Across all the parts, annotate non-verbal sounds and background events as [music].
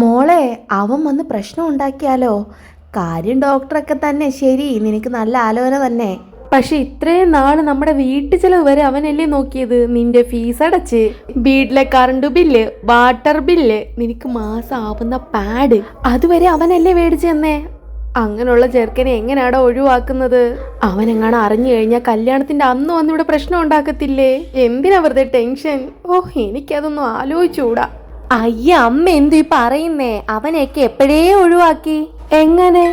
മോളെ അവൻ വന്ന് പ്രശ്നം ഉണ്ടാക്കിയാലോ? കാര്യം ഡോക്ടറൊക്കെ തന്നെ ശരി നിനക്ക് നല്ല ആലോചന തന്നെ. പക്ഷെ ഇത്രയും നാൾ നമ്മുടെ വീട്ടു ചെലവ് വരെ അവനല്ലേ നോക്കിയത്? നിന്റെ ഫീസ് അടച്ച്. വീട്ടിലെ കറണ്ട് ബില്ല് വാട്ടർ ബില്ല് നിനക്ക് മാസം ആവുന്ന പാഡ് അതുവരെ അവനല്ലേ മേടിച്ചു തന്നേ? അങ്ങനെയുള്ള ചെറുക്കനെ എങ്ങനെയാടോ ഒഴിവാക്കുന്നത്? അവനെങ്ങാണ് അറിഞ്ഞു കഴിഞ്ഞാൽ കല്യാണത്തിന്റെ അന്ന് വന്ന് ഇവിടെ പ്രശ്നം ഉണ്ടാക്കത്തില്ലേ? എന്തിനാ വെറുതെ ടെൻഷൻ? ഓ എനിക്കതൊന്നും ആലോചിച്ചൂടാ അയ്യ അമ്മ എന്തു ഈ പറയുന്നേ? അവനെയൊക്കെ എപ്പോഴേ ഒഴിവാക്കി? എങ്ങനെ?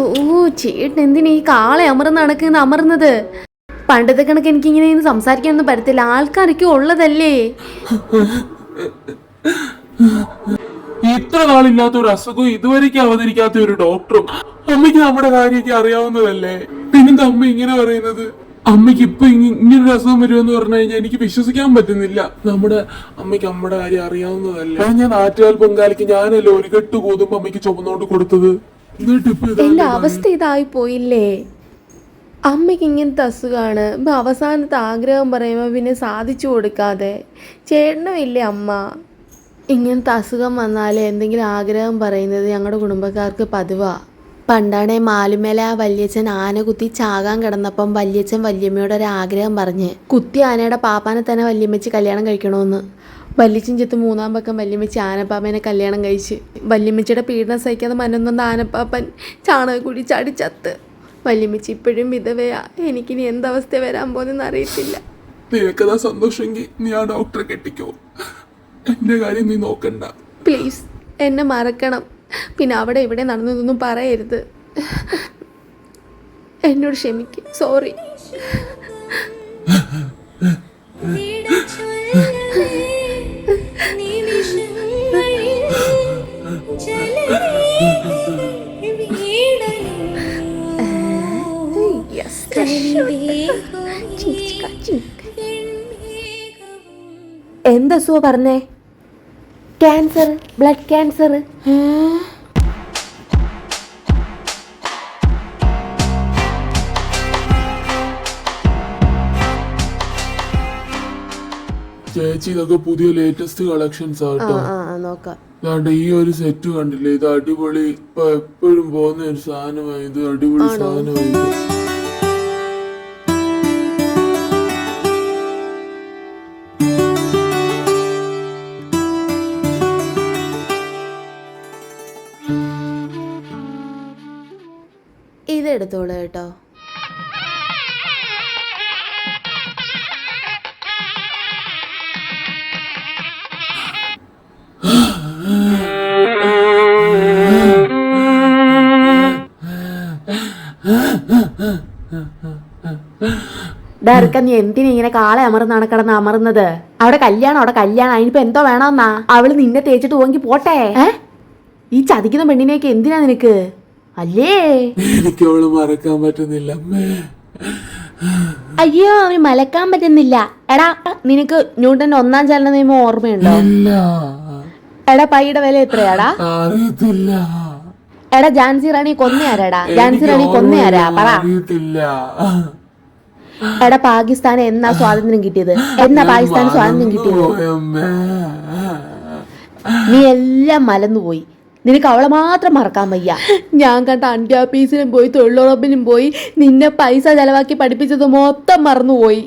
ഓ ചേട്ടൻ എന്തിനാ ഈ കാളെ അമർന്ന് നടക്കുന്ന അമർന്നത്? പണ്ടത്തെ കണക്ക് എനിക്ക് ഇങ്ങനെ സംസാരിക്കാനൊന്നും പറ്റത്തില്ല. ആൾക്കാരൊക്കെ ഉള്ളതല്ലേ? ഇത്ര നാളില്ലാത്ത ഒരു അസുഖവും ഇതുവരെയ്ക്ക് അവതരിക്കാത്ത ഒരു ഡോക്ടറും അമ്മയ്ക്ക് നമ്മുടെ കാര്യമൊക്കെ അറിയാവുന്നതല്ലേ? പിന്നെന്താ അമ്മ ഇങ്ങനെ പറയുന്നത്? അമ്മയ്ക്ക് ഇപ്പൊ ഇങ്ങനെ ഒരു അസുഖം വരുമെന്ന് പറഞ്ഞു കഴിഞ്ഞാൽ എനിക്ക് വിശ്വസിക്കാൻ പറ്റുന്നില്ല. നമ്മുടെ അമ്മയ്ക്ക് നമ്മുടെ കാര്യം അറിയാവുന്നതല്ലേ? അത് ഞാൻ ആറ്റുകാൽ പൊങ്കാലിക്ക് ഞാനല്ലേ ഒരു കെട്ട് ഗോതമ്പ് അമ്മയ്ക്ക് ചുമന്നോണ്ട് കൊടുത്തത്? എന്നിട്ട് ഇപ്പൊ ഇതാ എന്റെ അവസ്ഥ ഇതായി പോയില്ലേ? അമ്മയ്ക്ക് ഇങ്ങനത്തെ അസുഖമാണ് ഇപ്പൊ അവസാനത്തെ ആഗ്രഹം പറയുമ്പോൾ പിന്നെ സാധിച്ചു കൊടുക്കാതെ. ചേട്ടനും ഇല്ലേ അമ്മ? ഇങ്ങനത്തെ അസുഖം വന്നാൽ എന്തെങ്കിലും ആഗ്രഹം പറയുന്നത് ഞങ്ങളുടെ കുടുംബക്കാർക്ക് പതിവാ. പണ്ടാണെ മാലുമേല ആ വല്യച്ഛൻ ആന കുത്തി ചാകാൻ കിടന്നപ്പം വല്യച്ഛൻ വല്യമ്മയോട് ഒരു ആഗ്രഹം പറഞ്ഞ് കുത്തി ആനയുടെ പാപ്പാനെ തന്നെ വല്യമ്മച്ച് കല്യാണം കഴിക്കണമെന്ന് വല്യച്ഛൻ ചെത്ത് മൂന്നാം പക്കം വല്യമ്മച്ചി ആനപ്പാപ്പനെ കല്യാണം കഴിച്ച് വല്യമ്മച്ചിയുടെ പീഡനം സഹിക്കാതെ മനന്നൊന്ന് ആനപ്പാപ്പൻ ചാണകക്കുഴി ചാടി ചത്ത്. വല്യമ്മച്ചി ഇപ്പോഴും വിധവയാ എനിക്കിനി എന്തവസ്ഥ വരാൻ പോകുന്നെന്ന് അറിയത്തില്ല. നിനക്കതാ സന്തോഷമെങ്കിൽ നീ ആ ഡോക്ടറെ കെട്ടിക്കോ. എന്റെ കാര്യം നീ നോക്കണ്ട. പ്ലീസ് എന്നെ മറക്കണം. പിന്നെ അവിടെ ഇവിടെ നടന്നതൊന്നും പറയരുത്. എന്നോട് ക്ഷമിക്ക്. സോറി എന്താ സുഖ പറഞ്ഞേ? ക്യാൻസർ ബ്ലഡ് ക്യാൻസർ ചേച്ചി ഇതൊക്കെ പുതിയ ലേറ്റസ്റ്റ് കളക്ഷൻസ് ആട്ടോ നോക്കാം. ഈ ഒരു സെറ്റ് കണ്ടില്ലേ? ഇത് അടിപൊളി. ഇപ്പൊ എപ്പോഴും പോകുന്ന ഒരു സാധനമായി. ഇത് അടിപൊളി സാധനമായി. ഇതെടുത്തോളൂ ഇത് എടുത്തോളൂ കേട്ടോ. ഡർക്ക നീ എന്തിനാ ഇങ്ങനെ കാളെ അമർന്നാണ് കിടന്ന് അമർന്നത്? അവിടെ കല്യാണം അവിടെ കല്യാണം. അതിനിപ്പോ എന്തോ വേണമെന്നാ അവൾ നിന്നെ തേച്ചിട്ട് പോയെങ്കിൽ പോട്ടെ? ഈ ചതിക്കുന്ന പെണ്ണിനെയൊക്കെ എന്തിനാ നിനക്ക്? അല്ലേ? എനിക്ക് അവൾ മറക്കാൻ പറ്റുന്നില്ല. അമ്മേ. അയ്യോ അവന് മലക്കാൻ പറ്റുന്നില്ല. എടാ നിനക്ക് ന്യൂട്ടന്റെ ഒന്നാം ചലന നിയമം ഓർമ്മയുണ്ടോ? എടാ പൈയുടെ വില എത്രയാടാ? എടാ ജാൻസി റാണി കൊന്നയാരാടാ? ജാൻസി റാണി കൊന്നയാരാ? പറ. അറിയത്തില്ല. എടാ പാകിസ്ഥാന് എന്നാ സ്വാതന്ത്ര്യം കിട്ടിയത്? എന്നാ പാകിസ്ഥാൻ സ്വാതന്ത്ര്യം കിട്ടിയത്. നീ എല്ലാം മലന്നുപോയി നിനക്ക് അവളെ മാത്രം മറക്കാൻ വയ്യ. ഞാൻ കണ്ട അന്ത്യാപ്പീസിനും പോയി തൊഴിലുറപ്പിനും പോയി നിന്നെ പൈസ ചെലവാക്കി പഠിപ്പിച്ചത് മൊത്തം മറന്നുപോയി.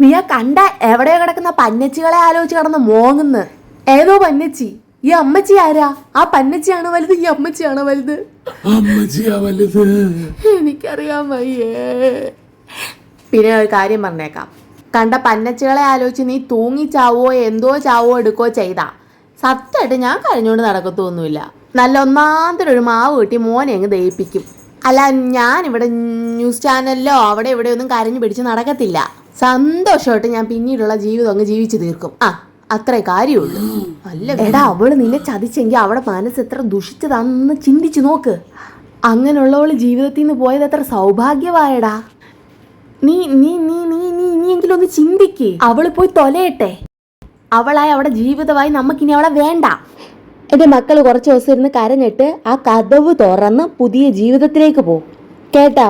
നീ ആ കണ്ട എവിടെയോ കിടക്കുന്ന പന്നച്ചികളെ ആലോചിച്ച് കിടന്ന് മോങ്ങുന്ന്. ഏതോ പന്നച്ചി. ഈ അമ്മച്ചി ആരാ? ആ പന്നച്ചിയാണോ വലുത്? ഈ അമ്മച്ചിയാണോ വലുത്? അമ്മച്ചിയാ വലുത്. എനിക്കറിയാൻ വയ്യേ. പിന്നെ ഒരു കാര്യം പറഞ്ഞേക്കാം. കണ്ട പന്നച്ചുകളെ ആലോചിച്ച് നീ തൂങ്ങി ചാവോ എന്തോ ചാവോ എടുക്കോ ചെയ്താ. സത്യമായിട്ട് ഞാൻ കരഞ്ഞുകൊണ്ട് നടക്കത്തൊന്നുമില്ല. നല്ല ഒന്നാന്തരം ഒരു മാവ് കിട്ടി മോനെ അങ്ങ് ദയിപ്പിക്കും അല്ല ഞാൻ ഇവിടെ ന്യൂസ് ചാനലിലോ അവിടെ ഇവിടെ ഒന്നും കരഞ്ഞു പിടിച്ച് നടക്കത്തില്ല. സന്തോഷമായിട്ട് ഞാൻ പിന്നീടുള്ള ജീവിതം അങ്ങ് ജീവിച്ചു തീർക്കും. ആ അത്രേ കാര്യമുള്ളൂ. അല്ല എടാ അവൾ നിന്നെ ചതിച്ചെങ്കിൽ അവിടെ മനസ്സ് എത്ര ദുഷിച്ചതാണെന്ന് ചിന്തിച്ചു നോക്ക്. അങ്ങനെയുള്ളവൾ ജീവിതത്തിൽ നിന്ന് പോയത് എത്ര സൗഭാഗ്യമായടാ നീ നീ നീ നീ നീ ഇനിയെങ്കിലും ഒന്ന് ചിന്തിക്ക്. അവൾ പോയി തൊലയട്ടെ. അവളായി അവിടെ ജീവിതമായി നമുക്കിനി അവളെ വേണ്ട. എന്റെ മക്കൾ കുറച്ച് ദിവസം ഇരുന്ന് കരഞ്ഞിട്ട് ആ കഥവ് തുറന്ന് പുതിയ ജീവിതത്തിലേക്ക് പോകും കേട്ടാ?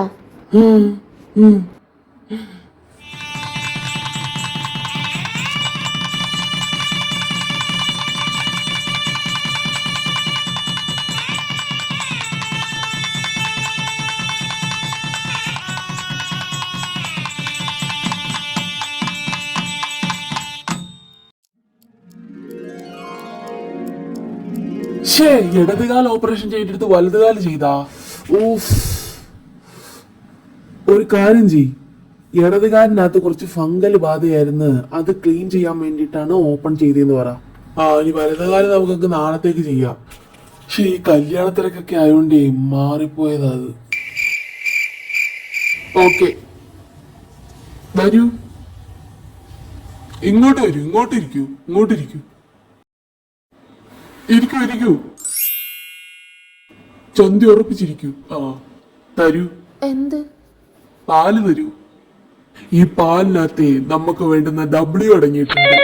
ഛേ ഇടതുകാൽ ഓപ്പറേഷൻ ചെയ്തിട്ട് വലതുകാൽ ചെയ്താ? ഊഫ് ഒരു കാര്യം ചെയ് ഇടതുകാലിനകത്ത് കുറച്ച് ഫംഗൽ ബാധയായിരുന്നു. അത് ക്ലീൻ ചെയ്യാൻ വേണ്ടിയിട്ടാണ് ഓപ്പൺ ചെയ്തതെന്ന് പറ. ആ ഇനി വലതുകാലം നമുക്കൊക്കെ നാളത്തേക്ക് ചെയ്യാം. പക്ഷെ ഈ കല്യാണത്തിലൊക്കെ ആയതുകൊണ്ടേ മാറിപ്പോയതാ അത്. ഓക്കെ. വരൂ. ഇങ്ങോട്ട് വരൂ. ഇങ്ങോട്ടിരിക്കൂ. ഇങ്ങോട്ടിരിക്കൂ. ഇങ്ങോട്ട് ഇരിക്കൂ ഇരിക്കൂ. ചന്തി ഉറപ്പിച്ചിരിക്കൂ. ആ തരൂ. എന്ത്? പാൽ തരൂ. ഈ പാലിനകത്ത് നമുക്ക് വേണ്ടുന്ന ഡബ്ല്യു അടങ്ങിയിട്ടുണ്ട്.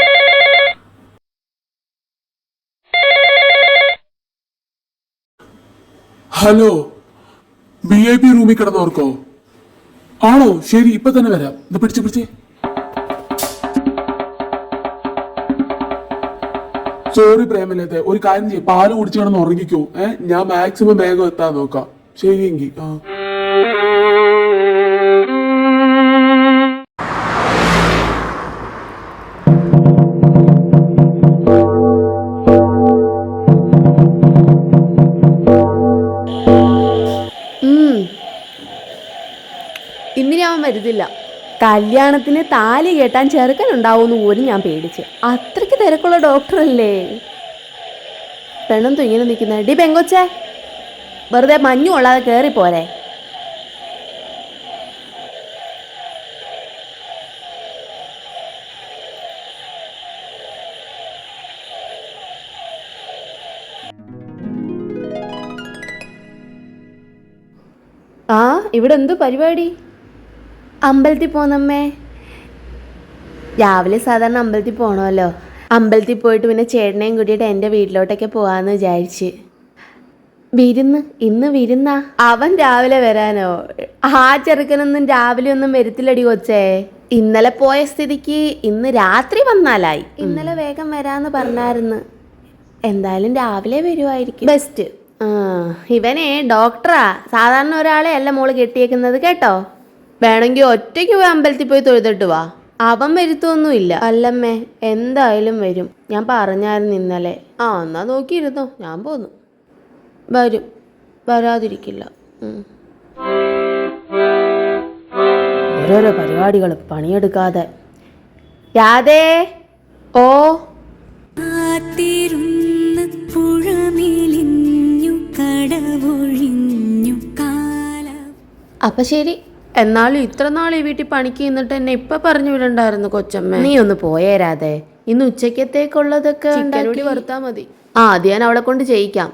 ഹലോ ബി ഐ പി റൂമിൽ കിടന്നോർക്കോ ആണോ? ശരി ഇപ്പൊ തന്നെ വരാം. ഇത് പിടിച്ച് പിടിച്ചേ. സോറി പ്രേമലത്തെ ഒരു കാര്യം ചെയ്യും പാൽ കുടിച്ചു കിടന്ന് ഉറങ്ങിക്കോ. ഏ ഞാൻ മാക്സിമം വേഗം എത്താൻ നോക്കാം. ശരിയെങ്കിൽ ആ. ഇന്നിനി അവൻ വരുന്നില്ല. കല്യാണത്തിന് താലി കെട്ടാൻ ചെറുക്കനുണ്ടാവുമെന്ന് പോലും ഞാൻ പേടിച്ച്. അത്രയ്ക്ക് തിരക്കുള്ള ഡോക്ടറല്ലേ? പെണ്ണെന്തോ ഇങ്ങനെ നിൽക്കുന്ന. ഡി പെങ്കൊച്ചേ വെറുതെ മഞ്ഞു കൊള്ളാതെ കയറി പോരെ. ആ ഇവിടെ എന്ത് പരിപാടി? അമ്പലത്തിൽ പോന്നമ്മേ രാവിലെ സാധാരണ അമ്പലത്തിൽ പോകണമല്ലോ അമ്പലത്തിൽ പോയിട്ട് പിന്നെ ചേട്ടനെയും കൂട്ടിയിട്ട് എന്റെ വീട്ടിലോട്ടൊക്കെ പോകാമെന്ന് വിചാരിച്ച്. വിരുന്ന്? ഇന്ന് വിരുന്നാ? അവൻ രാവിലെ വരാനോ? ആ ചെറുക്കനൊന്നും രാവിലെ ഒന്നും വരത്തില്ലടി കൊച്ചേ. ഇന്നലെ പോയ സ്ഥിതിക്ക് ഇന്ന് രാത്രി വന്നാലായി. ഇന്നലെ വേഗം വരാന്ന് പറഞ്ഞായിരുന്നു. എന്തായാലും രാവിലെ വരുമായിരിക്കും ബെസ്റ്റ്. ആ ഇവനെ ഡോക്ടറാ. സാധാരണ ഒരാളെ അല്ല മോൾ കെട്ടിയേക്കുന്നത് കേട്ടോ? വേണമെങ്കിൽ ഒറ്റയ്ക്ക് പോയി അമ്പലത്തിൽ പോയി തൊഴുതിട്ട് വാ. അവൻ വരുത്തൊന്നുമില്ല. അല്ലമ്മേ എന്തായാലും വരും. ഞാൻ പറഞ്ഞായിരുന്നു ഇന്നലെ. ആ എന്നാ നോക്കിയിരുന്നോ. ഞാൻ പോന്നു. വരും. വരാതിരിക്കില്ല. ഓരോരോ പരിപാടികൾ പണിയെടുക്കാതെ. രാധേ. ഓ. കാത്തിരുന്ന് പുഴമിലിഞ്ഞു കടവൊഴിഞ്ഞു കാല. അപ്പൊ ശരി. എന്നാലും ഇത്ര നാൾ ഈ വീട്ടിൽ പണിക്ക് നിന്നിട്ട് എന്നെ ഇപ്പൊ പറഞ്ഞു വിടണ്ടായിരുന്നു കൊച്ചമ്മ. നീ ഒന്ന് പോയേരാതെ ഇന്ന് ഉച്ചക്കത്തേക്കുള്ളതൊക്കെ ചിക്കനോടി വറുത്താ മതി. ആ അത് ഞാൻ അവളെ കൊണ്ട് ചെയ്യിക്കാം.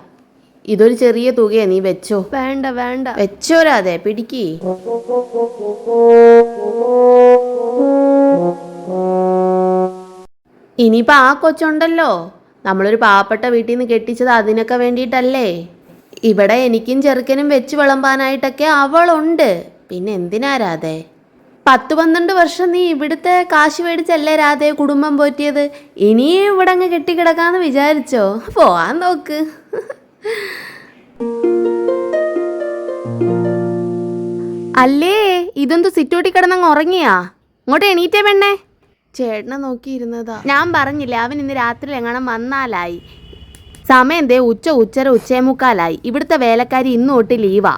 ഇതൊരു ചെറിയ തുകയാ നീ വെച്ചോ. വേണ്ട വേണ്ട. വെച്ചോരാതെ പിടിക്ക്. ഇനിയിപ്പോ ആ കൊച്ചുണ്ടല്ലോ. നമ്മളൊരു പാവപ്പെട്ട വീട്ടിൽ നിന്ന് കെട്ടിച്ചത് അതിനൊക്കെ വേണ്ടിയിട്ടല്ലേ? ഇവിടെ എനിക്കും ചെറുക്കനും വെച്ച് വിളമ്പാനായിട്ടൊക്കെ അവളുണ്ട്. പിന്നെ എന്തിനാ രാധേ? പത്ത് പന്ത്രണ്ട് വർഷം നീ ഇവിടുത്തെ കാശ് മേടിച്ചല്ലേ രാധേ കുടുംബം പോറ്റിയത്? ഇനിയും ഇവിടെ അങ്ങ് കെട്ടിക്കിടക്കാന്ന് വിചാരിച്ചോ? പോവാൻ നോക്ക്. അല്ലേ ഇതൊന്ത് സിറ്റോട്ടി കിടന്നങ്ങ് ഉറങ്ങിയാ? ഇങ്ങോട്ട് എണീറ്റേ പെണ്ണേ. ചേട്ടനെ നോക്കിയിരുന്നതാ. ഞാൻ പറഞ്ഞില്ല അവൻ ഇന്ന് രാത്രി എങ്ങാനും വന്നാലായി. സമയം ദേ ഉച്ച ഉച്ചര ഉച്ചേമുക്കാലായി. ഇവിടുത്തെ വേലക്കാരി ഇന്നോട്ട് ലീവാ.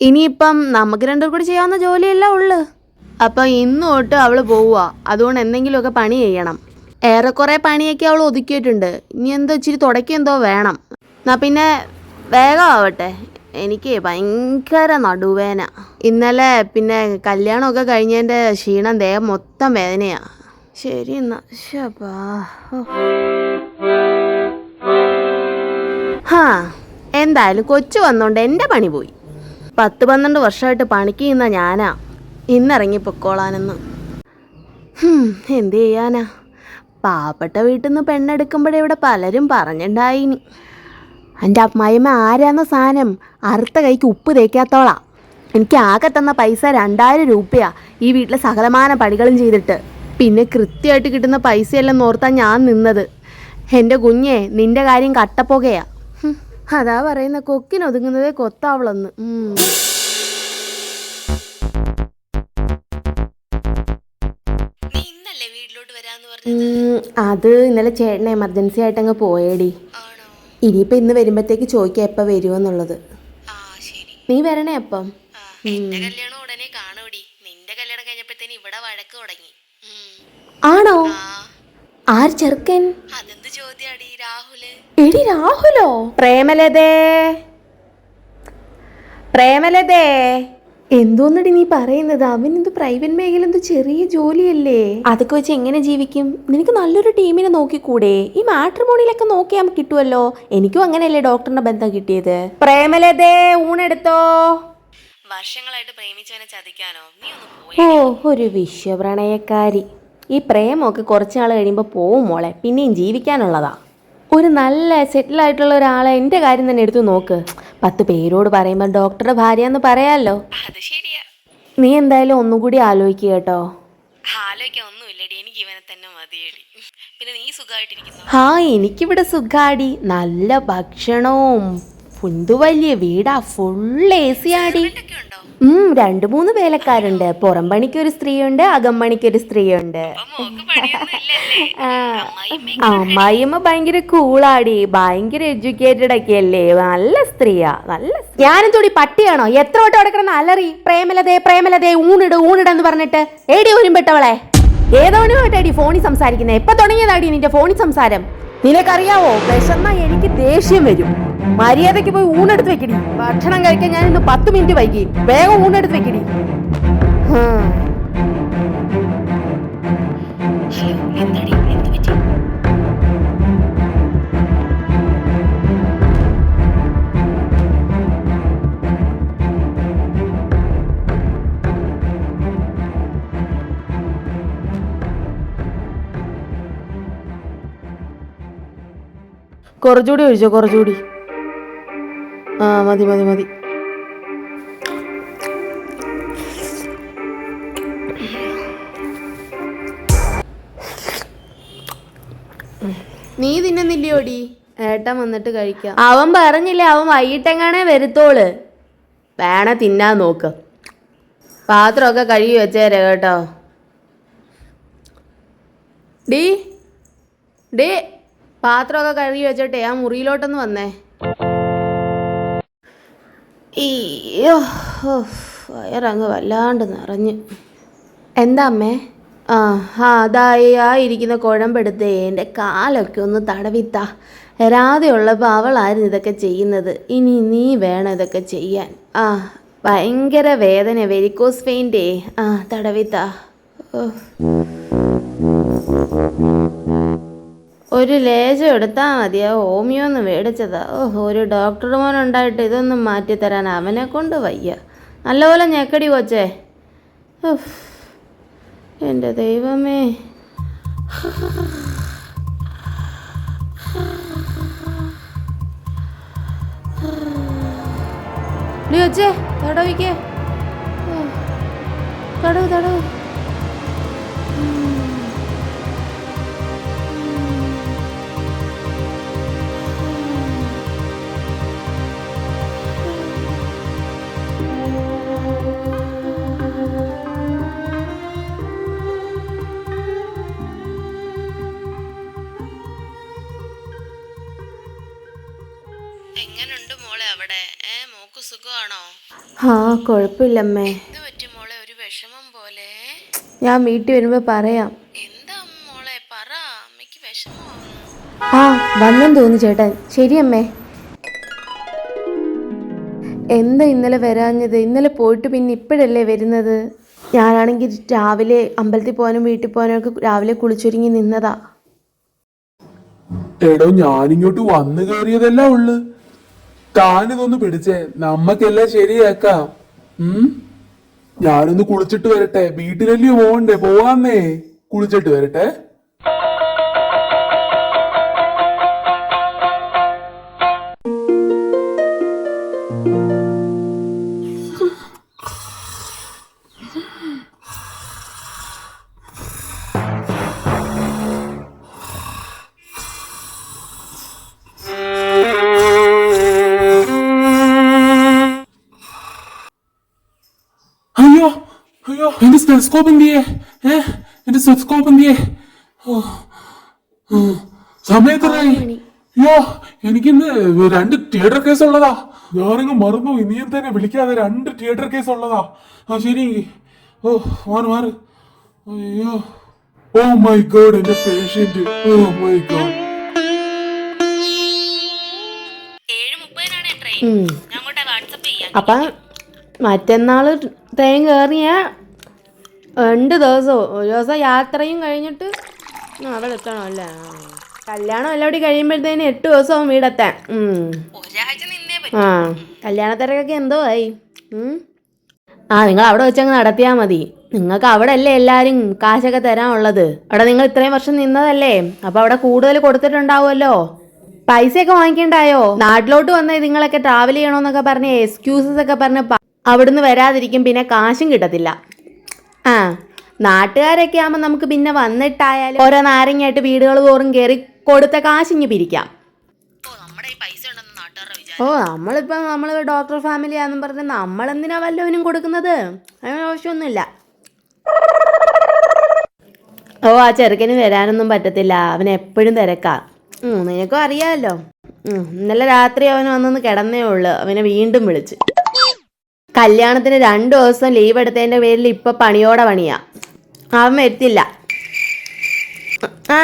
ഇനിയിപ്പം നമുക്ക് രണ്ടും കൂടി ചെയ്യാവുന്ന ജോലിയല്ല ഉള്ളു. അപ്പൊ ഇന്ന് തൊട്ട് അവൾ പോവുക അതുകൊണ്ട് എന്തെങ്കിലുമൊക്കെ പണി ചെയ്യണം. ഏറെക്കുറെ പണിയൊക്കെ അവൾ ഒതുക്കിയിട്ടുണ്ട്. ഇനി എന്തോ ഇച്ചിരി തുടക്കിയെന്തോ വേണം. എന്നാ പിന്നെ വേഗം ആവട്ടെ. എനിക്ക് ഭയങ്കര നടുവേന. ഇന്നലെ പിന്നെ കല്യാണമൊക്കെ കഴിഞ്ഞതിന്റെ ക്ഷീണം ദേഹം മൊത്തം വേദനയാ. ശരി എന്നാ. ശപ്പാ ഹാ എന്തായാലും കൊച്ചു വന്നോണ്ട് എന്റെ പണി പോയി. പത്ത് പന്ത്രണ്ട് വർഷമായിട്ട് പണിക്ക് ചെയ്യുന്ന ഞാനാ. ഇന്നിറങ്ങി പൊക്കോളാനെന്ന്. എന്ത് ചെയ്യാനാ? പാവപ്പെട്ട വീട്ടിൽ നിന്ന് പെണ്ണെടുക്കുമ്പോഴേ ഇവിടെ പലരും പറഞ്ഞിട്ടുണ്ടായിനി എന്റെ അമ്മായിമ്മ ആരാന്ന സാധനം അറുത്ത കൈക്ക് ഉപ്പ് തേക്കാത്തോളാ. എനിക്ക് ആകെ തന്ന പൈസ രണ്ടായിരം രൂപയാ ഈ വീട്ടിലെ സകലമാന പണികളും ചെയ്തിട്ട്. പിന്നെ കൃത്യമായിട്ട് കിട്ടുന്ന പൈസയെല്ലാം നോർത്താ ഞാൻ നിന്നത്. എന്റെ കുഞ്ഞെ നിന്റെ കാര്യം കട്ടപ്പുകയാ. അതാ പറയുന്ന കൊക്കിനൊതുങ്ങുന്നതേ കൊത്താവളൊന്ന്. അത് ഇന്നലെ ചേട്ടൻ എമർജൻസി ആയിട്ട് അങ്ങ് പോയേടി. ഇനിയിപ്പോൾ ഇന്ന് വരുമ്പോഴത്തേക്ക് ചോദിക്കാം എപ്പോൾ വരുമെന്നുള്ളത് നീ വരണേ അപ്പം. എന്റെ കല്യാണം ഉടനെ കാണൂടി നിന്റെ കല്യാണം കഴിഞ്ഞപ്പോഴത്തേന് ഇവിടെ വഴക്ക് തുടങ്ങി. ആണോ? ആര് ചെറുക്കൻ? അതെന്ത് ചോദ്യാടി രാഹുൽ? എടി രാഹുലോ? പ്രേമലതേ. പ്രേമലതേ. എന്തോന്നടി നീ പറയുന്നത്? അവൻ എന്ത് പ്രൈവറ്റ് മേഖല എന്ത് ചെറിയ ജോലിയല്ലേ? അതൊക്കെ വെച്ച് എങ്ങനെ ജീവിക്കും? നിനക്ക് നല്ലൊരു ടീമിനെ നോക്കിക്കൂടെ? ഈ മാട്രിമോണിയിലൊക്കെ നോക്കിയാൽ കിട്ടുമല്ലോ എനിക്കും അങ്ങനെയല്ലേ ഡോക്ടറിന്റെ ബന്ധം കിട്ടിയത്? പ്രേമലതേ ഊണെടുത്തോ. വർഷങ്ങളായിട്ട് പ്രേമിച്ചവനെ ചതിക്കാനോ? നീ ഒന്ന് പോയി. ഓ ഒരു വിശ്വപ്രണയക്കാരി. ഈ പ്രേമമൊക്കെ കുറച്ചാൾ കഴിയുമ്പോൾ പോവും മോളെ. പിന്നെയും ജീവിക്കാനുള്ളതാ. ഒരു നല്ല സെറ്റിൽ ആയിട്ടുള്ള ഒരാളെ എന്റെ കാര്യം തന്നെ എടുത്തു നോക്ക്. പത്ത് പേരോട് പറയുമ്പോൾ ഡോക്ടറുടെ ഭാര്യ എന്ന് പറയാമല്ലോ അത് ശരിയാ. നീ എന്തായാലും ഒന്നും കൂടി ആലോചിക്കുക കേട്ടോ. ആലോചിക്കാൻ ഒന്നുമില്ലടി എനിക്ക് ഇവനെ തന്നെ മതിയടി. പിന്നെ നീ സുഖമായിട്ടിരിക്കുന്നു? ഹാ എനിക്കിവിടെ സുഖാടി. നല്ല ഭക്ഷണവും വലിയ വീടാ ഫുൾ എ സി ആടി രണ്ട് മൂന്ന് വേലക്കാരുണ്ട്. പുറം പണിക്ക് ഒരു സ്ത്രീയുണ്ട്. അകം പണിക്ക് ഒരു സ്ത്രീയുണ്ട് അമ്മായിയമ്മ ഭയങ്കര കൂളാടി ഭയങ്കര എഡ്യൂക്കേറ്റഡ് ഒക്കെ അല്ലേ? നല്ല സ്ത്രീയാ നല്ല ഞാനും തൊടി പട്ടിയാണോ? എത്ര വട്ടം അവിടെ കിടന്ന് അലറി പ്രേമലതേ പ്രേമലതേ ഊണിട് ഊണിടെന്ന് പറഞ്ഞിട്ട്. ഏടി ഒരുമ്പെട്ടവളെ ഏതോനുമായിട്ടാടി ഫോണിൽ സംസാരിക്കുന്നത് എപ്പൊ തുടങ്ങിയതാടി നിന്റെ ഫോണിൽ സംസാരം? നിനക്കറിയാവോ? വിശന്ന എനിക്ക് ദേഷ്യം വരും. മര്യാദയ്ക്ക് പോയി ഊണെടുത്ത് വെക്കടി. ഭക്ഷണം കഴിക്കാൻ ഞാൻ ഇന്ന് പത്ത് മിനിറ്റ് വൈകി. വേഗം ഊണെടുത്ത് വെക്കടി. കുറച്ചുകൂടി ഒഴിച്ചോ കുറച്ചുകൂടി. ആ മതി മതി മതി. നീ തിന്നുന്നില്ലയോടി ഏട്ടൻ വന്നിട്ട് കഴിക്കാം. അവൻ പറഞ്ഞില്ലേ അവൻ വൈകിട്ടെങ്ങാണേ വരുത്തോൾ. വേണ തിന്നാൻ നോക്ക്. പാത്രമൊക്കെ കഴുകി വെച്ചേരെ കേട്ടോ. ഡീ ഡീ പാത്രമൊക്കെ കഴുകി വെച്ചോട്ടെ ആ മുറിയിലോട്ടൊന്ന് വന്നേ. ഓ, വയറങ്ങ് വല്ലാണ്ട് നിറഞ്ഞ്. എന്താ അമ്മേ? ആ ആ അതായി ആ ഇരിക്കുന്ന കുഴമ്പെടുത്തേ എന്റെ കാലൊക്കെ ഒന്ന് തടവിത്താ. രാധയുള്ളപ്പോൾ അവളായിരുന്നു ഇതൊക്കെ ചെയ്യുന്നത്. ഇനി നീ വേണം ഇതൊക്കെ ചെയ്യാൻ. ആ ഭയങ്കര വേദന വെരിക്കോസ് പെയിന്റേ. ആ തടവിത്താ. ഓ ഒരു ലേശം എടുത്താൽ മതിയാ ഹോമിയോ ഒന്ന് മേടിച്ചതാ. ഓഹ് ഒരു ഡോക്ടർ മോൻ ഉണ്ടായിട്ട് ഇതൊന്നും മാറ്റിത്തരാൻ അവനെ കൊണ്ട് വയ്യ. നല്ലപോലെ ഞെക്കടി കൊച്ചേ. എന്റെ ദൈവമേ. കൊച്ചേ തടവിക്കേ തടവ് തടവ്. ആ കുഴപ്പമില്ലമ്മേ എന്ത് പറ്റി മോളെ? ഒരു വിഷമം പോലെ. ഞാൻ വീട്ടിൽ വരുമ്പോൾ പറയാം. എന്താ മോളെ? പറ. അമ്മയ്ക്ക് വിഷമമാവുന്നു ആ വന്നെന്ന് തോന്നി ചേട്ടൻ. ശരിയമ്മേ. എന്താ ഇന്നലെ വരാഞ്ഞത്? ഇന്നലെ പോയിട്ട് പിന്നെ ഇപ്പോഴല്ലേ വരുന്നത്? ഞാനാണെങ്കിൽ രാവിലെ അമ്പലത്തിൽ പോകാനും വീട്ടിൽ പോകാനും ഒക്കെ രാവിലെ കുളിച്ചൊരുങ്ങി നിന്നതാ. എടോ ഞാനിങ്ങോട്ട് വന്നു കയറിയതല്ല ഉള്ളു. താനിതൊന്ന് പിടിച്ചേ. നമ്മക്കെല്ലാം ശരിയാക്കാം. ഉം? ഞാനൊന്ന് കുളിച്ചിട്ട് വരട്ടെ. വീട്ടിലല്ലേ പോകണ്ടേ പോവാന്നേ. കുളിച്ചിട്ട് വരട്ടെ. എന്റെ സ്റ്റെസ്കോപ്പ് എന്തിയേ ഏ എന്റെ സ്റ്റെസ്കോപ്പ് എന്തിയേ. സമയത്തറായി യോ എനിക്കിന്ന് രണ്ട് തിയേറ്റർ കേസ് ഉള്ളതാ. ഞാനങ്ങ് മറന്നു നീ തന്നെ വിളിക്കാതെ രണ്ട് തിയേറ്റർ കേസ് ഉള്ളതാ. ആ ശരി. ഓ മാറ് മാറ്. അയ്യോ. ഓ മൈ ഗോഡ് എന്റെ പേഷ്യന്റ് ഓ മൈ ഗോഡ്. അപ്പം മറ്റന്നാൾ ട്രെയിൻ കയറിയ രണ്ട് ദിവസം ഒരു ദിവസം യാത്രയും കഴിഞ്ഞിട്ട് അവിടെ എത്തണം അല്ലേ? കല്യാണം എല്ലാം കൂടി കഴിയുമ്പോഴത്തേന് എട്ട് ദിവസവും വീടെത്താൻ. ആ കല്യാണത്തിരക്കൊക്കെ എന്തോ ആയി. ആ നിങ്ങൾ അവിടെ വെച്ചങ്ങ് നടത്തിയാൽ മതി. നിങ്ങൾക്ക് അവിടെ അല്ലേ എല്ലാവരും കാശൊക്കെ തരാനുള്ളത് അവിടെ നിങ്ങൾ ഇത്രയും വർഷം നിന്നതല്ലേ. അപ്പോൾ അവിടെ കൂടുതൽ കൊടുത്തിട്ടുണ്ടാവുമല്ലോ. പൈസയൊക്കെ വാങ്ങിക്കണ്ടായോ? നാട്ടിലോട്ട് വന്നേ നിങ്ങളൊക്കെ ട്രാവൽ ചെയ്യണമെന്നൊക്കെ പറഞ്ഞ് എക്സ്ക്യൂസസ് ഒക്കെ പറഞ്ഞ് അവിടുന്ന് വരാതിരിക്കും. പിന്നെ കാശും കിട്ടത്തില്ല. ആ. നാട്ടുകാരൊക്കെ ആകുമ്പോൾ നമുക്ക് പിന്നെ വന്നിട്ടായാലും ഓരോ നാരങ്ങയായിട്ട് വീടുകൾ തോറും കയറി കൊടുത്ത കാശിഞ്ഞ് പിരിക്കാം. ഓ നമ്മളിപ്പോൾ നമ്മൾ ഡോക്ടർ ഫാമിലി ആണെന്ന് പറഞ്ഞ് നമ്മളെന്തിനാ വല്ലവനും കൊടുക്കുന്നത്? അതിന് ആവശ്യമൊന്നുമില്ല. ഓ ആ ചെറുക്കന് വരാനൊന്നും പറ്റത്തില്ല. അവൻ എപ്പോഴും തിരക്കാ. നിനക്കും അറിയാമല്ലോ ഇന്നലെ രാത്രി അവൻ വന്നൊന്ന് കിടന്നേ ഉള്ളു. അവനെ വീണ്ടും വിളിച്ച്. കല്യാണത്തിന് രണ്ടു ദിവസം ലീവ് എടുത്തതിന്റെ പേരിൽ ഇപ്പൊ പണിയോടെ പണിയാ. അവൻ എത്തില്ല ആ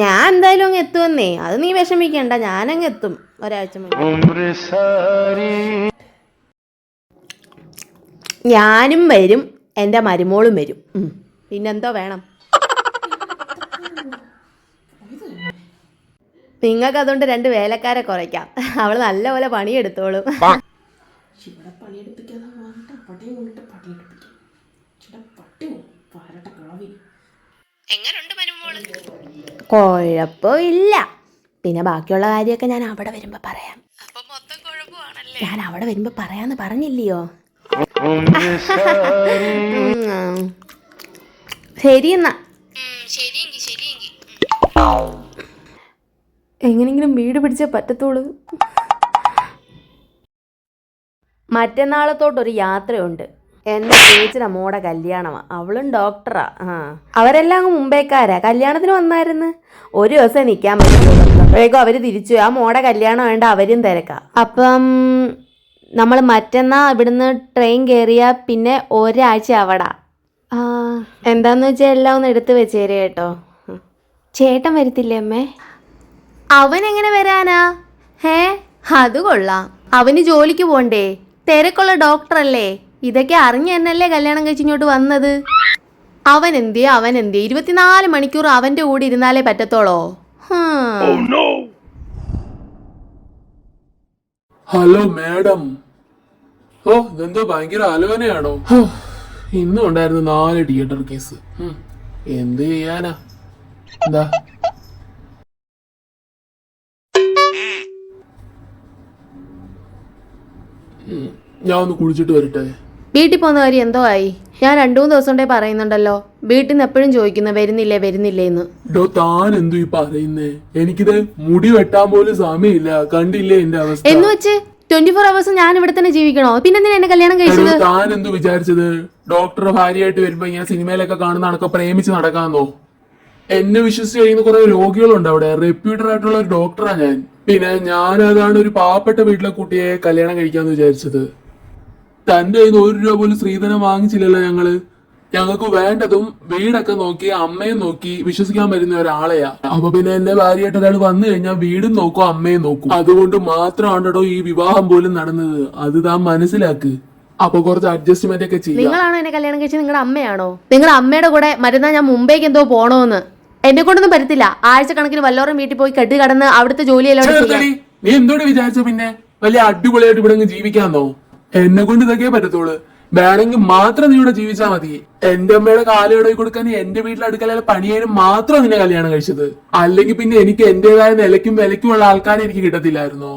ഞാൻ എന്തായാലും അങ്ങ് എത്തുമെന്നേ. അത് നീ വിഷമിക്കണ്ട ഞാനങ്ങ് എത്തും ഒരാഴ്ച മുന്നേ ഞാനും വരും എന്റെ മരുമോളും വരും. പിന്നെന്തോ വേണം. നിങ്ങൾക്ക് അതുകൊണ്ട് രണ്ട് വേലക്കാരെ കുറയ്ക്കാം. അവൾ നല്ലപോലെ പണിയെടുത്തോളും. എങ്ങനുണ്ട് മരുമോൾ കുഴപ്പമില്ല. പിന്നെ ബാക്കിയുള്ള കാര്യമൊക്കെ ഞാൻ അവിടെ വരുമ്പോൾ പറയാം. അപ്പൊ മൊത്തം കുഴപ്പമാണല്ലേ? ഞാൻ അവിടെ വരുമ്പോൾ പറയാന്ന് പറഞ്ഞില്ലയോ. ശരി എന്നാ. എങ്ങനെങ്കിലും വീട് പിടിച്ചേ പറ്റത്തുള്ളൂ. മറ്റന്നാളത്തോട്ടൊരു യാത്രയുണ്ട്. എന്റെ ചേച്ചിയുടെ മോടെ കല്യാണമാണ് അവളും ഡോക്ടറാ. ആ. അവരെല്ലാം അങ്ങ് മുമ്പേക്കാരാ കല്യാണത്തിന് വന്നായിരുന്നു? ഒരു ദിവസം നിൽക്കാൻ പറ്റുള്ളൂ അവർ തിരിച്ചു ആ മോടെ കല്യാണം വേണ്ട അവരും തിരക്കാം. അപ്പം നമ്മൾ മറ്റന്നാ ഇവിടുന്ന് ട്രെയിൻ കയറിയ പിന്നെ ഒരാഴ്ച അവിടെ എന്താന്ന് വെച്ചാൽ എല്ലാം ഒന്ന് എടുത്ത് വെച്ചേര് കേട്ടോ. ചേട്ടൻ വരത്തില്ലേ അമ്മേ? അവൻ എങ്ങനെ വരാനാ? ഹേ അത് കൊള്ളാം. അവന് ജോലിക്ക് പോണ്ടേ? തിരക്കുള്ള ഡോക്ടറല്ലേ? ഇതൊക്കെ അറിഞ്ഞു തന്നെയല്ലേ കല്യാണം കഴിച്ചിങ്ങോട്ട് വന്നത്? അവൻ എന്തിയെ അവൻ എന്തിയെ? ഇരുപത്തിനാല് മണിക്കൂർ അവന്റെ കൂടെ ഇരുന്നാലേ പറ്റത്തോളോ? ഹും. Hello madam. ഓ ഇതെന്തോ ഭയങ്കര ആലോചനയാണോ? ഇന്നുണ്ടായിരുന്നു ഇന്നും ഉണ്ടായിരുന്നു നാല് തിയേറ്റർ കേസ്. എന്ത് ചെയ്യാനാ? എന്താ? ഞാൻ ഒന്ന് കുളിച്ചിട്ട് വരട്ടെ. വീട്ടിൽ പോകുന്ന കാര്യം എന്തോ ആയി. ഞാൻ രണ്ടു മൂന്ന് ദിവസം കൊണ്ടേ പറയുന്നുണ്ടല്ലോ വീട്ടിൽ നിന്ന് എപ്പോഴും ചോദിക്കുന്നു വരുന്നില്ലേ വരുന്നില്ലേ എന്ന്. ഡോ താൻ എന്തു ഈ പറയുന്നേ? എനിക്കിത് മുടി വെട്ടാൻ പോലും സമയമില്ല. കണ്ടില്ലേ എന്റെ അവസ്ഥ? എന്ന് വെച്ച് ട്വന്റി ഫോർ അവേഴ്സ് ഞാൻ ഇവിടെ തന്നെ ജീവിക്കണോ? പിന്നെന്തിനാ എന്നെ കല്യാണം കഴിച്ചത്? താൻ എന്തു വിചാരിച്ചത്? ഡോക്ടറെ ഭാര്യയായിട്ട് വരുമ്പോ ഇങ്ങനെ സിനിമയിലൊക്കെ കാണുന്ന കണക്കെ പ്രേമിച്ച് നടക്കാന്നോ? എന്നെ വിശ്വസിച്ച് കഴിയുന്ന കുറെ രോഗികളുണ്ട് അവിടെ. റെപ്യൂട്ടഡ് ആയിട്ടുള്ള ഒരു ഡോക്ടറാണ് ഞാൻ. പിന്നെ ഞാൻ അതാണ് ഒരു പാവപ്പെട്ട വീട്ടിലെ കുട്ടിയെ കല്യാണം കഴിക്കാന്ന് വിചാരിച്ചത്. തന്റെ കയ്യിൽ നിന്ന് ഒരു രൂപ പോലും സ്ത്രീധനം വാങ്ങിച്ചില്ലല്ലോ ഞങ്ങൾ. ഞങ്ങൾക്ക് വേണ്ടതും വീടൊക്കെ നോക്കി അമ്മയും നോക്കി വിശ്വസിക്കാൻ പറ്റുന്ന ഒരാളെയാ. അപ്പൊ പിന്നെ എന്റെ ഭാര്യയായിട്ട് ഒരാൾ വന്നു കഴിഞ്ഞാൽ വീടും നോക്കും അമ്മയും നോക്കും. അതുകൊണ്ട് മാത്രമാണോ ഈ വിവാഹം പോലും നടന്നത്. അത് താൻ മനസ്സിലാക്ക്. അപ്പൊ കുറച്ച് അഡ്ജസ്റ്റ്മെന്റ് ഒക്കെ ചെയ്യാം. നിങ്ങളാണോ എന്നെ കല്യാണം കഴിച്ചത്? നിങ്ങളുടെ അമ്മയാണോ? നിങ്ങളുടെ അമ്മയുടെ കൂടെ മരുന്നാ ഞാൻ മുംബൈക്ക് എന്തോ പോണോന്ന്. എന്നെ കൊണ്ടൊന്നും പറ്റത്തില്ല. ആഴ്ചക്കണക്കിന് വല്ലോറും വീട്ടിൽ പോയി കെട്ടി കടന്ന് അവിടുത്തെ ജോലിയെല്ലാം നീ എന്തോട് വിചാരിച്ച പിന്നെ? വലിയ അടിപൊളിയായിട്ട് ഇവിടെ ജീവിക്കാന്നോ എന്നെ കൊണ്ട് ഇതൊക്കെ പറ്റത്തുള്ളൂ. വേണമെങ്കിൽ മാത്രം നീ ഇവിടെ ജീവിച്ചാ മതി. എന്റെ അമ്മയുടെ കാലുകട കൊടുക്കാൻ എന്റെ വീട്ടിൽ അടുക്കളയിലെ പണിയാനും മാത്രം നിന്നെ കല്യാണം കഴിച്ചത്. അല്ലെങ്കിൽ പിന്നെ എനിക്ക് എന്റേതായ നിലയ്ക്കും വിലയ്ക്കുമുള്ള ആൾക്കാരെ എനിക്ക് കിട്ടത്തില്ലായിരുന്നു?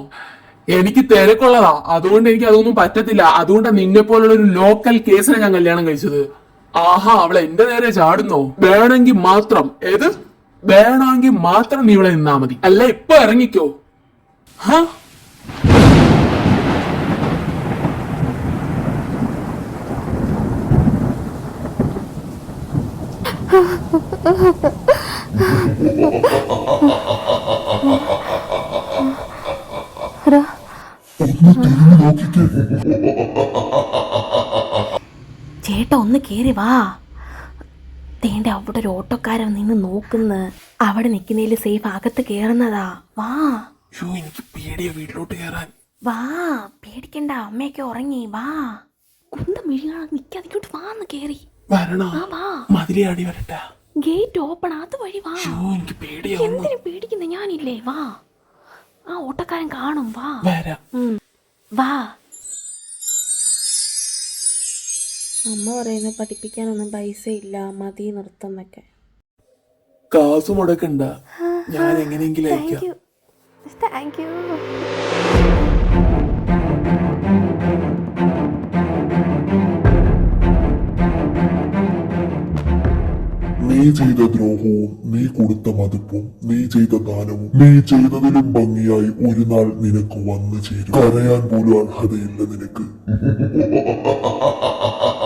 എനിക്ക് തിരക്കുള്ളതാ. അതുകൊണ്ട് എനിക്ക് അതൊന്നും പറ്റത്തില്ല. അതുകൊണ്ടാണ് നിന്നെ പോലുള്ള ഒരു ലോക്കൽ കേസിനെ ഞാൻ കല്യാണം കഴിച്ചത്. ആഹാ അവളെ എന്റെ നേരെ ചാടുന്നോ? വേണമെങ്കിൽ മാത്രം ഏത്? വേണമെങ്കിൽ മാത്രം നീ ഇവിടെ നിന്നാ മതി. അല്ല ഇപ്പൊ ഇറങ്ങിക്കോ. ഹാ? ചേട്ടാ ഒന്ന് കയറി വാ. തേണ്ട അവിടെ ഒരു ഓട്ടോക്കാരൻ നിന്ന് നോക്കുന്നു. അവിടെ നിൽക്കുന്നതിൽ സേഫ് അകത്ത് കയറുന്നതാ. വാ. എനിക്ക് പേടിയാ വീട്ടിലോട്ട് കയറാൻ വാ. പേടിക്കണ്ട അമ്മയൊക്കെ ഉറങ്ങി. വാ. കുന്തം മിഴികളെ നിൽക്കാതെ ഇങ്ങോട്ട് വാന്ന് വാ. മതിലിയാടി വരട്ടെ. ഗേറ്റ് ഓപ്പൺ അത് വഴി വാ. എനിക്ക് പേടിയാവുന്നു എന്തിനു പേടിക്കുന്ന? ഞാനില്ലേ വാ. ആ ഓട്ടക്കാരൻ കാണും വാ. വരാ. വാ. അമ്മ പറയുന്നത് പഠിപ്പിക്കാനൊന്നും പൈസ ഇല്ല മതി നൃത്തം എന്നൊക്കെ. കാസ് മുടക്കണ്ട. ഞാൻ എങ്ങനെയെങ്കിലും അയക്കാം. താങ്ക് യു നീ ചെയ്ത ദ്രോഹവും നീ കൊടുത്ത മതിപ്പും നീ ചെയ്ത ദാനവും നീ ചെയ്തതിലും ഭംഗിയായി ഒരു നാൾ നിനക്ക് വന്നു ചേരും. കരയാൻ പോലും അർഹതയില്ല നിനക്ക്. [laughs]